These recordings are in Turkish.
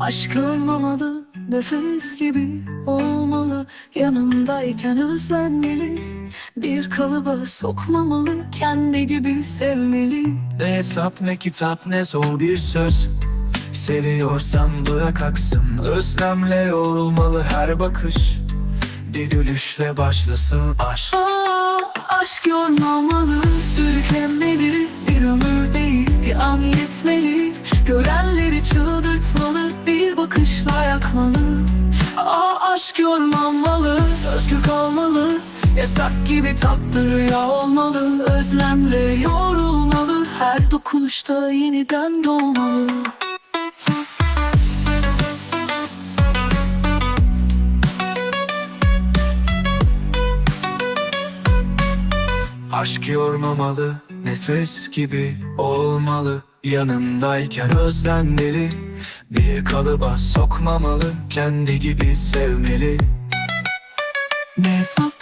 Aşk olmamalı, nefes gibi olmalı. Yanımdayken özlenmeli. Bir kalıba sokmamalı Kendi gibi sevmeli. Ne hesap ne kitap ne zor bir söz. Seviyorsan bırak aksın. Özlemle yorulmalı her bakış. Bir gülüşle başlasın aşk. Aa, aşk yormamalı, Yasak gibi tatlı rüya olmalı Özlemle yorulmalı, her dokunuşta yeniden doğmalı. Aşk yormamalı Nefes gibi olmalı. Yanımdayken özlenmeli Bir kalıba sokmamalı Kendi gibi sevmeli. Ne hesap,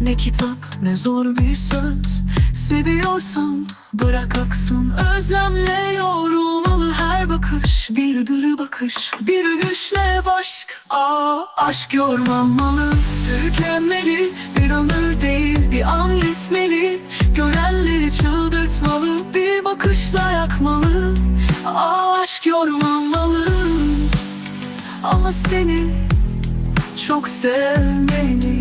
ne kitap, ne zor bir söz. Seviyorsan bırak aksın Özlemle yorulmalı her bakış. Bir dürü bakış, bir ölüşle aşk. Aa, aşk yormamalı, sürüklenmeli Bir ömür değil, bir an yetmeli. Görenleri çıldırtmalı Bir bakışla yakmalı. Aa, aşk yormamalı. Ama seni çok sevmeli